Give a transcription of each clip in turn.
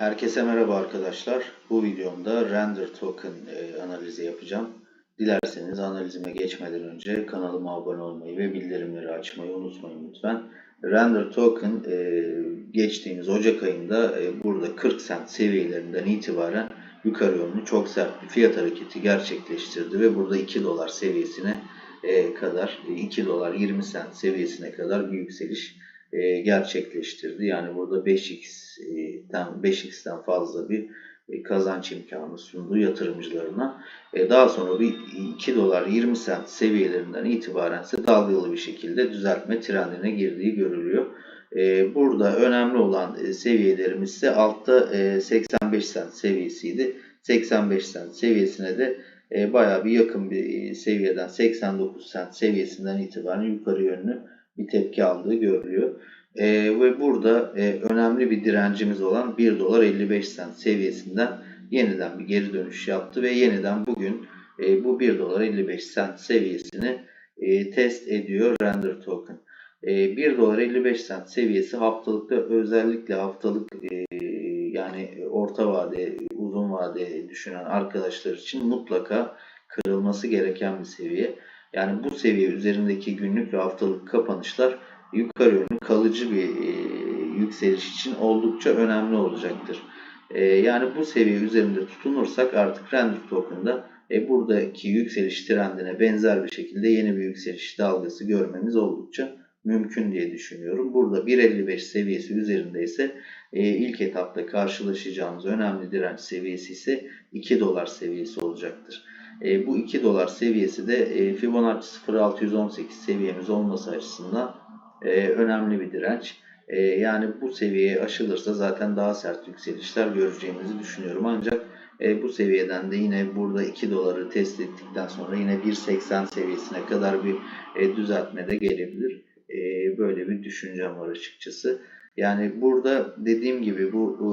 Herkese merhaba arkadaşlar. Bu videomda render token e, analizi yapacağım. Dilerseniz analizime geçmeden önce kanalıma abone olmayı ve bildirimleri açmayı unutmayın lütfen. Render token e, geçtiğimiz Ocak ayında e, burada 40 cent seviyelerinden itibaren yukarı yönlü çok sert bir fiyat hareketi gerçekleştirdi ve burada 2 dolar seviyesine e, kadar 2 dolar 20 cent seviyesine kadar bir yükseliş e, gerçekleştirdi. Yani burada 5x'ten 5x'ten fazla bir e, kazanç imkanı sundu yatırımcılarına. E, daha sonra bir 2 dolar 20 sent seviyelerinden itibaren ise dalgalı bir şekilde düzeltme trendine girdiği görülüyor. E, burada önemli olan e, seviyelerimiz ise altta e, 85 sent seviyesiydi. 85 sent seviyesine de e, bayağı bir yakın bir seviyeden 89 sent seviyesinden itibaren yukarı yönlü bir tepki aldığı görülüyor. E, ve burada e, önemli bir direncimiz olan 1 dolar 55 sent seviyesinden yeniden bir geri dönüş yaptı ve yeniden bugün e, bu 1 dolar 55 sent seviyesini e, test ediyor Render Token. E, 1 dolar 55 sent seviyesi haftalıkta özellikle haftalık e, yani orta vade, uzun vade düşünen arkadaşlar için mutlaka kırılması gereken bir seviye. Yani bu seviye üzerindeki günlük ve haftalık kapanışlar yukarı yönlü kalıcı bir e, yükseliş için oldukça önemli olacaktır. E, yani bu seviye üzerinde tutunursak artık render token'da e, buradaki yükseliş trendine benzer bir şekilde yeni bir yükseliş dalgası görmemiz oldukça mümkün diye düşünüyorum. Burada 1.55 seviyesi üzerinde ise e, ilk etapta karşılaşacağımız önemli direnç seviyesi ise 2 dolar seviyesi olacaktır. E, bu 2 dolar seviyesi de e, Fibonacci 0618 seviyemiz olması açısından e, önemli bir direnç. E, yani bu seviyeye aşılırsa zaten daha sert yükselişler göreceğimizi düşünüyorum. Ancak e, bu seviyeden de yine burada 2 doları test ettikten sonra yine 1.80 seviyesine kadar bir e, düzeltme de gelebilir. E, böyle bir düşüncem var açıkçası. Yani burada dediğim gibi bu e,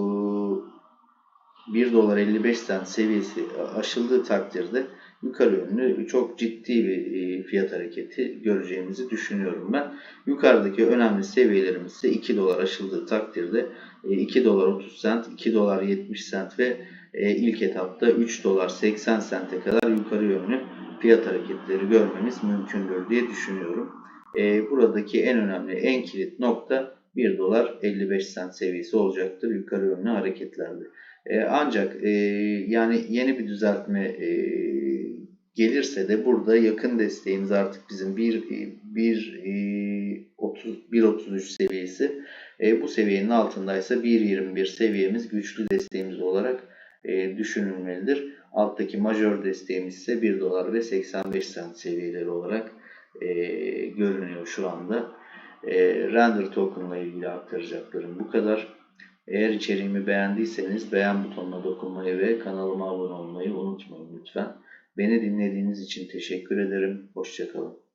1 dolar 55 cent seviyesi aşıldığı takdirde yukarı yönlü çok ciddi bir e, fiyat hareketi göreceğimizi düşünüyorum ben. Yukarıdaki önemli seviyelerimiz ise 2 dolar aşıldığı takdirde 2 e, dolar 30 cent, 2 dolar 70 cent ve e, ilk etapta 3 dolar 80 sente kadar yukarı yönlü fiyat hareketleri görmemiz mümkündür diye düşünüyorum. Buradaki en önemli, en kilit nokta 1 dolar 55 cent seviyesi olacaktır yukarı yönlü hareketlerde. Ancak yani yeni bir düzeltme gelirse de burada yakın desteğimiz artık bizim 1 1 30 1.33 seviyesi. E, bu seviyenin altındaysa 1.21 seviyemiz güçlü desteğimiz olarak e, düşünülmelidir. Alttaki majör desteğimiz ise 1 dolar ve 85 cent seviyeleri olarak e, görünüyor şu anda. E, render token ile ilgili aktaracaklarım bu kadar. Eğer içeriğimi beğendiyseniz beğen butonuna dokunmayı ve kanalıma abone olmayı unutmayın lütfen. Beni dinlediğiniz için teşekkür ederim. Hoşçakalın.